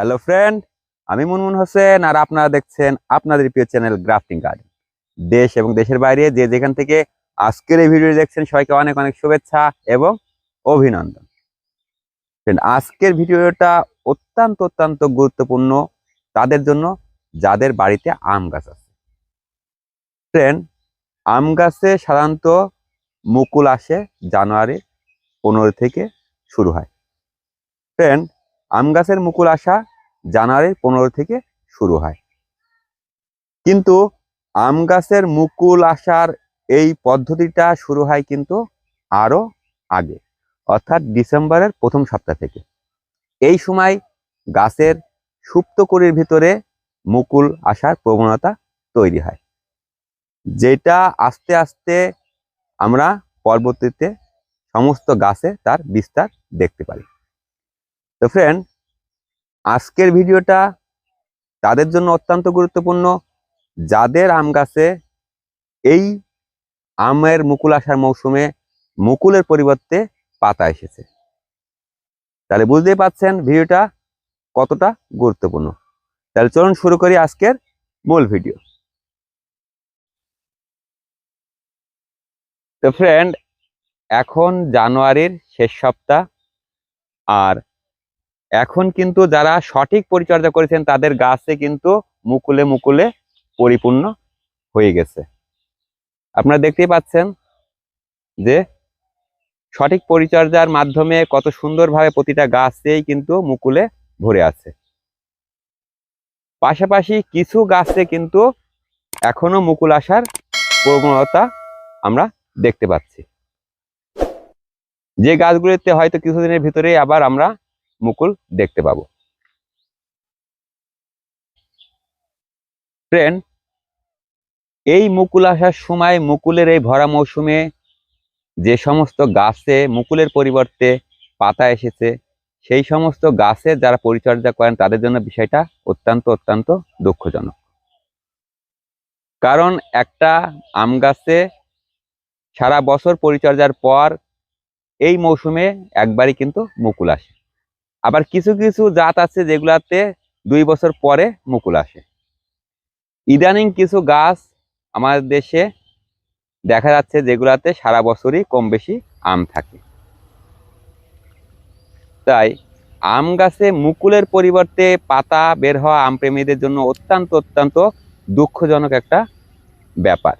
Hello friend আমি মুনমুন হোসেন আর আপনারা দেখছেন আপনাদের প্রিয় চ্যানেল গ্রাফটিং গার্ডেন দেশ এবং দেশের বাইরে যে যেখান থেকে আজকের এই ভিডিও দেখছেন, সবাইকে অনেক অনেক শুভেচ্ছা এবং অভিনন্দন। ফ্রেন্ড আজকের ভিডিওটা অত্যন্ত অত্যন্ত গুরুত্বপূর্ণ তাদের জন্য, যাদের বাড়িতে আম গাছ আছে। ফ্রেন্ড আম গাছে সাধারণত মুকুল আসে জানুয়ারি পনেরো থেকে শুরু হয়। ফ্রেন্ড আম গাছের মুকুল আসা জানুয়ারির পনেরো থেকে শুরু হয়। কিন্তু আম গাছের মুকুল আসার এই পদ্ধতিটা শুরু হয় কিন্তু আরও আগে, অর্থাৎ ডিসেম্বরের প্রথম সপ্তাহ থেকে। এই সময় গাছের সুপ্তকরির ভিতরে মুকুল আসার প্রবণতা তৈরি হয়, যেটা আস্তে আস্তে আমরা পরবর্তীতে সমস্ত গাছে তার বিস্তার দেখতে পারি। তো ফ্রেন্ড আজকের ভিডিওটা তাদের জন্য অত্যন্ত গুরুত্বপূর্ণ। যাদের আম গাছে এই আমের মুকুল আসার মৌসুমে মুকুলের পরিবর্তে পাতা এসেছে। তাহলে বুঝতেই পাচ্ছেন ভিডিওটা কতটা গুরুত্বপূর্ণ। তাহলে চলুন শুরু করি আজকের মূল ভিডিও। তো ফ্রেন্ড এখন জানুয়ারির শেষ সপ্তাহ আর এখন কিন্তু যারা সঠিক পরিচর্যা করেছেন, তাদের গাছে কিন্তু মুকুলে মুকুলে পরিপূর্ণ হয়ে গেছে। আপনারা দেখতেই পাচ্ছেন যে সঠিক পরিচর্যার মাধ্যমে কত সুন্দরভাবে প্রতিটা গাছেই কিন্তু মুকুলে ভরে আছে। পাশাপাশি কিছু গাছে কিন্তু এখনও মুকুল আসার প্রবণতা আমরা দেখতে পাচ্ছি। যে গাছগুলিতে হয়তো কিছুদিনের ভিতরেই আবার আমরা মুকুল দেখতে পাবো। ফ্রেন্ড এই মুকুল আসার সময় মুকুলের এই ভরা মৌসুমে যে সমস্ত গাছে মুকুলের পরিবর্তে পাতা এসেছে, সেই সমস্ত গাছে যারা পরিচর্যা করেন, তাদের জন্য বিষয়টা অত্যন্ত অত্যন্ত দুঃখজনক। কারণ একটা আম গাছে সারা বছর পরিচর্যার পর এই মৌসুমে একবারই কিন্তু মুকুল আসে। আবার কিছু কিছু জাত আছে যেগুলাতে দুই বছর পরে মুকুল আসে। ইদানিং কিছু গাছ আমাদের দেশে দেখা যাচ্ছে যেগুলাতে সারা বছরই কম বেশি আম থাকে। তাই আম গাছে মুকুলের পরিবর্তে পাতা বের হওয়া আম প্রেমীদের জন্য অত্যন্ত অত্যন্ত দুঃখজনক একটা ব্যাপার।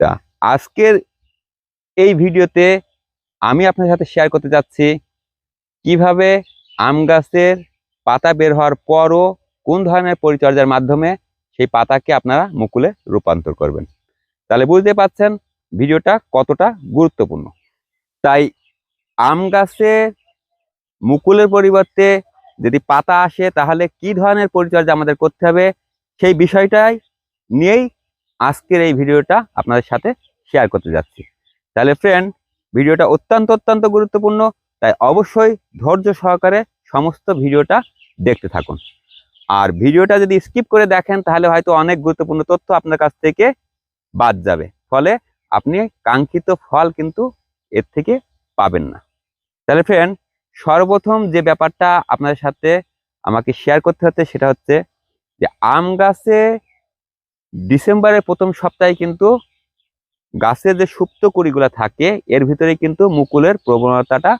তা আজকের এই ভিডিওতে আমি আপনার সাথে শেয়ার করতে যাচ্ছি। কীভাবে আম গাছের পাতা বের হওয়ার পরও কোন ধরনের পরিচর্যার মাধ্যমে সেই পাতাকে আপনারা মুকুলে রূপান্তর করবেন? তাহলে বুঝতে পাচ্ছেন ভিডিওটা কতটা গুরুত্বপূর্ণ। তাই আম গাছে মুকুলের পরিবর্তে যদি পাতা আসে, তাহলে কি ধরনের পরিচর্যা আমাদের করতে হবে সেই বিষয়টাই নিয়েই আজকের এই ভিডিওটা আপনাদের সাথে শেয়ার করতে যাচ্ছি। তাহলে ফ্রেন্ড ভিডিওটা অত্যন্ত অত্যন্ত গুরুত্বপূর্ণ। তাই অবশ্যই ধৈর্য সহকারে সমস্ত ভিডিওটা দেখতে থাকুন। আর ভিডিওটা যদি স্কিপ করে দেখেন, তাহলে হয়তো অনেক গুরুত্বপূর্ণ তথ্য আপনার কাছ থেকে বাদ যাবে। ফলে আপনি কাঙ্ক্ষিত ফল কিন্তু এর থেকে পাবেন না। তাহলে ফ্রেন্ড সর্বপ্রথম যে ব্যাপারটা আপনাদের সাথে আমাকে শেয়ার করতে হচ্ছে, সেটা হচ্ছে যে আম গাছে ডিসেম্বরের প্রথম সপ্তাহে কিন্তু গাছের যে সুপ্ত কুড়িগুলো থাকে, এর ভিতরে কিন্তু মুকুলের প্রবণতাটা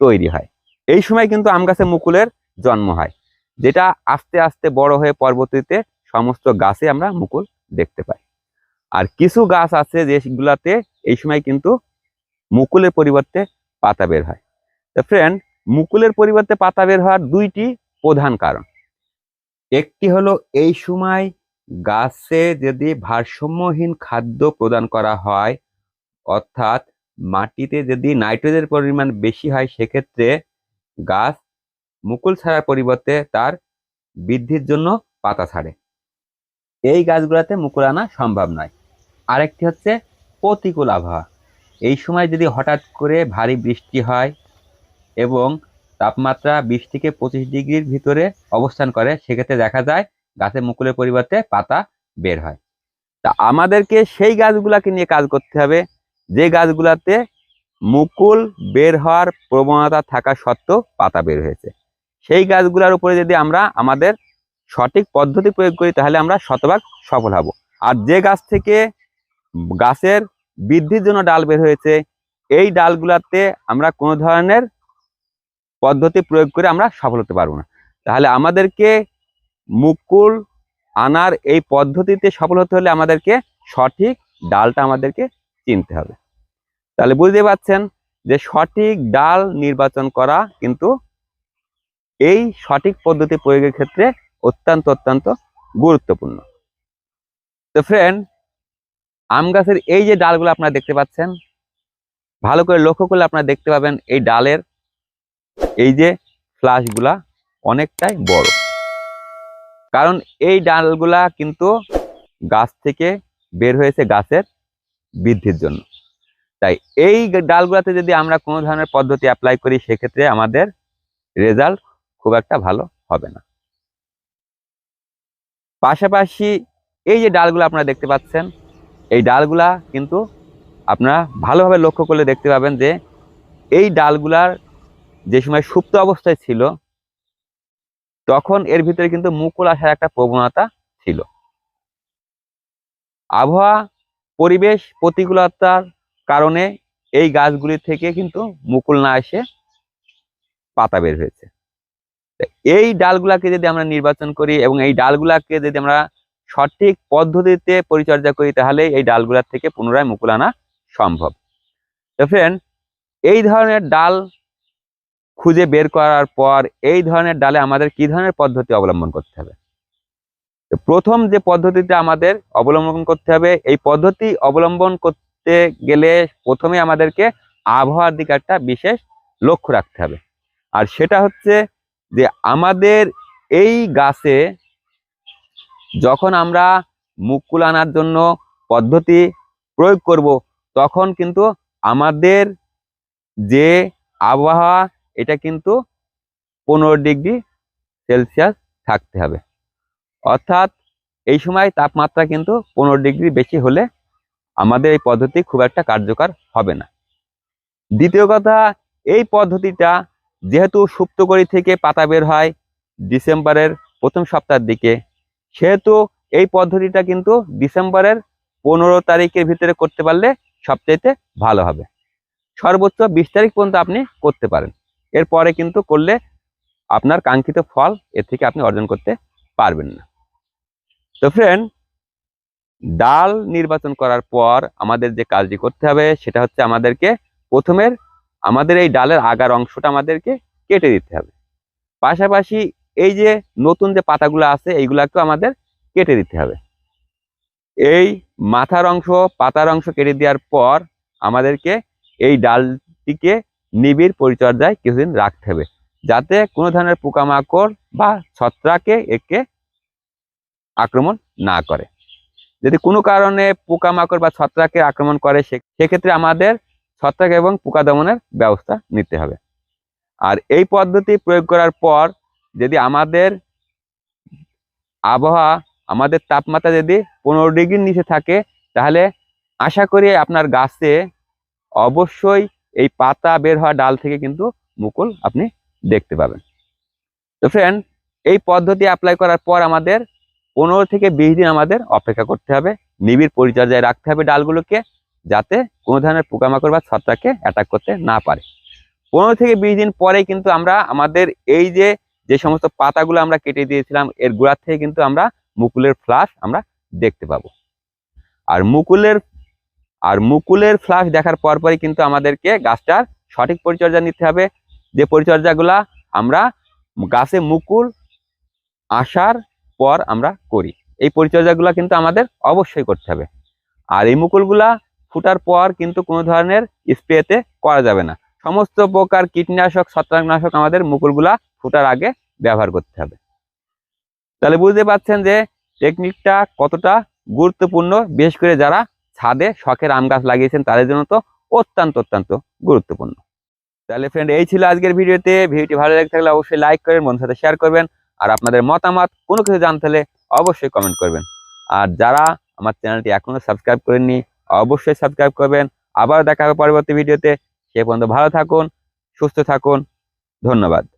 তৈরি হয়। এই সময় কিন্তু আম গাছে মুকুলের জন্ম হয়, যেটা আস্তে আস্তে বড় হয়ে পরবর্তীতে সমস্ত গাছে আমরা মুকুল দেখতে পাই। আর কিছু গাছ আছে যেগুলাতে এই সময় কিন্তু মুকুলের পরিবর্তে পাতা বের হয়। তো ফ্রেন্ড মুকুলের পরিবর্তে পাতা বের হওয়ার দুইটি প্রধান কারণ। একটি হলো এই সময় গাছে যদি ভারসাম্যহীন খাদ্য প্রদান করা হয়, অর্থাৎ মাটিতে যদি নাইট্রোজেনের পরিমাণ বেশি হয়, সেক্ষেত্রে গাছ মুকুল ছাড়ার পরিবর্তে তার বৃদ্ধির জন্য পাতা ছাড়ে। এই গাছগুলোতে মুকুল আনা সম্ভব নয়। আরেকটি হচ্ছে প্রতিকূল আবহাওয়া। এই সময় যদি হঠাৎ করে ভারী বৃষ্টি হয় এবং তাপমাত্রা বিশ থেকে পঁচিশ ডিগ্রির ভিতরে অবস্থান করে, সেক্ষেত্রে দেখা যায় গাছে মুকুলের পরিবর্তে পাতা বের হয়। তা আমাদেরকে সেই গাছগুলাকে নিয়ে কাজ করতে হবে। যে গাছগুলাতে মুকুল বের হওয়ার প্রবণতা থাকা সত্ত্বেও পাতা বের হয়েছে। সেই গাছগুলোর উপরে যদি আমরা আমাদের সঠিক পদ্ধতি প্রয়োগ করি, তাহলে আমরা শতভাগ সফল হব। আর যে গাছ থেকে গাছের বৃদ্ধির জন্য ডাল বের হয়েছে, এই ডালগুলাতে আমরা কোনো ধরনের পদ্ধতি প্রয়োগ করে আমরা সফল হতে পারব না। তাহলে আমাদেরকে মুকুল আনার এই পদ্ধতিতে সফল হতে হলে আমাদেরকে সঠিক ডালটা আমাদেরকে চিনতে হবে। তাহলে বুঝতে পারছেন যে সঠিক ডাল নির্বাচন করা কিন্তু এই সঠিক পদ্ধতি প্রয়োগের ক্ষেত্রে অত্যন্ত অত্যন্ত গুরুত্বপূর্ণ। তো ফ্রেন্ড আম গাছের এই যে ডালগুলো আপনারা দেখতে পাচ্ছেন, ভালো করে লক্ষ্য করলে আপনারা দেখতে পাবেন এই ডালের এই যে ফ্লাশগুলা অনেকটাই বড়। কারণ এই ডালগুলা কিন্তু গাছ থেকে বের হয়েছে গাছের বৃদ্ধির জন্য। তাই এই ডালগুলাতে যদি আমরা কোনো ধরনের পদ্ধতি অ্যাপ্লাই করি, সেক্ষেত্রে আমাদের রেজাল্ট খুব একটা ভালো হবে না। পাশাপাশি এই যে ডালগুলো আপনারা দেখতে পাচ্ছেন, এই ডালগুলা কিন্তু আপনারা ভালোভাবে লক্ষ্য করলে দেখতে পাবেন যে, এই ডালগুলার যে সময় সুপ্ত অবস্থায় ছিল, তখন এর ভিতরে কিন্তু মুকুল আসার একটা প্রবণতা ছিল। আবহাওয়া পরিবেশ প্রতিকূলতার কারণে এই গাছগুলি থেকে কিন্তু মুকুল না এসে পাতা বের হয়েছে। এই ডালগুলাকে যদি আমরা নির্বাচন করি এবং এই ডালগুলাকে যদি আমরা সঠিক পদ্ধতিতে পরিচর্যা করি, তাহলে এই ডালগুলার থেকে পুনরায় মুকুল আনা সম্ভব। ফ্রেন্ড এই ধরনের ডাল খুঁজে বের করার পর এই ধরনের ডালে আমাদের কি ধরনের পদ্ধতি অবলম্বন করতে হবে? প্রথম যে পদ্ধতিতে আমাদের অবলম্বন করতে হবে, এই পদ্ধতি অবলম্বন করতে গেলে প্রথমে আমাদেরকে আবহাওয়ার দিকে একটা বিশেষ লক্ষ্য রাখতে হবে। আর সেটা হচ্ছে যে আমাদের এই গাছে যখন আমরা মুকুল আনার জন্য পদ্ধতি প্রয়োগ করব, তখন কিন্তু আমাদের যে আবহাওয়া, এটা কিন্তু পনেরো ডিগ্রি সেলসিয়াস থাকতে হবে। অর্থাৎ এই সময় তাপমাত্রা কিন্তু পনেরো ডিগ্রি বেশি হলে আমাদের এই পদ্ধতি খুব একটা কার্যকর হবে না। দ্বিতীয় কথা, এই পদ্ধতিটা যেহেতু সুপ্তকরি থেকে পাতা বের হয় ডিসেম্বরের প্রথম সপ্তাহের দিকে, সেহেতু এই পদ্ধতিটা কিন্তু ডিসেম্বরের পনেরো তারিখের ভিতরে করতে পারলে সবচাইতে ভালো হবে। সর্বোচ্চ বিশ তারিখ পর্যন্ত আপনি করতে পারেন। এরপরে কিন্তু করলে আপনার কাঙ্ক্ষিত ফল এর থেকে আপনি অর্জন করতে পারবেন না। তো ফ্রেন্ড ডাল নির্বাচন করার পর আমাদের যে কাজটি করতে হবে সেটা হচ্ছে আমাদেরকে প্রথমের আমাদের এই ডালের আগার অংশটা আমাদেরকে কেটে দিতে হবে। পাশাপাশি এই যে নতুন যে পাতাগুলো আছে এইগুলাকেও আমাদের কেটে দিতে হবে। এই মাথার অংশ, পাতার অংশ কেটে দেওয়ার পর আমাদেরকে এই ডালটিকে নিবিড় পরিচর্যায় কিছুদিন রাখতে হবে। যাতে কোনো ধরনের পোকামাকড় বা ছত্রাকে একে আক্রমণ না করে। যদি কোনো কারণে পোকামাকড় বা ছত্রাকে আক্রমণ করে সেক্ষেত্রে আমাদের ছত্রাক এবং পোকা দমনের ব্যবস্থা নিতে হবে। আর এই পদ্ধতি প্রয়োগ করার পর যদি আমাদের আবহাওয়া, আমাদের তাপমাত্রা যদি পনেরো ডিগ্রির নিচে থাকে, তাহলে আশা করি আপনার গাছে অবশ্যই এই পাতা বের হওয়া ডাল থেকে কিন্তু মুকুল আপনি দেখতে পাবেন। তো ফ্রেন্ড এই পদ্ধতি অ্যাপ্লাই করার পর আমাদের পনেরো থেকে বিশ দিন আমাদের অপেক্ষা করতে হবে। নিবিড় পরিচর্যায় রাখতে হবে ডালগুলোকে যাতে কোনো ধরনের পোকামাকড় বা ছত্রাককে অ্যাটাক করতে না পারে। পনেরো থেকে বিশ দিন পরে কিন্তু আমরা আমাদের এই যে যে সমস্ত পাতাগুলো আমরা কেটে দিয়েছিলাম, এর গোড়ার থেকে কিন্তু আমরা মুকুলের ফ্লাশ আমরা দেখতে পাবো। আর মুকুলের আর মুকুলের ফ্লাশ দেখার পরপরই কিন্তু আমাদেরকে গাছটার সঠিক পরিচর্যা নিতে হবে। যে পরিচর্যাগুলা আমরা গাছে মুকুল আসার পর আমরা করি। এই পরিচর্যাগুলো কিন্তু আমাদের অবশ্যই করতে হবে। আর এই মুকুলগুলা ফুটার পর কিন্তু কোনো ধরনের স্প্রেতে করা যাবে না। সমস্ত প্রকার কীটনাশক, ছত্রাকনাশক আমাদের মুকুলগুলা ফুটার আগে ব্যবহার করতে হবে। তাহলে বুঝতে পারছেন যে টেকনিকটা কতটা গুরুত্বপূর্ণ, বিশেষ করে যারা ছাদে শখের আম গাছ লাগিয়েছেন, তাদের জন্য তো অত্যন্ত অত্যন্ত গুরুত্বপূর্ণ। তাহলে ফ্রেন্ড এই ছিল আজকের ভিডিওতে। ভিডিওটি ভালো লেগে থাকলে অবশ্যই লাইক করবেন বন্ধুর সাথে শেয়ার করবেন। আর আপনাদের মতামত, কোনো কিছু জানতে হলে অবশ্যই কমেন্ট করবেন। আর যারা আমার চ্যানেলটি এখনও সাবস্ক্রাইব করেননি, অবশ্যই সাবস্ক্রাইব করবেন। আবার দেখা হবে পরবর্তী ভিডিওতে সে পর্যন্ত ভালো থাকুন, সুস্থ থাকুন। ধন্যবাদ।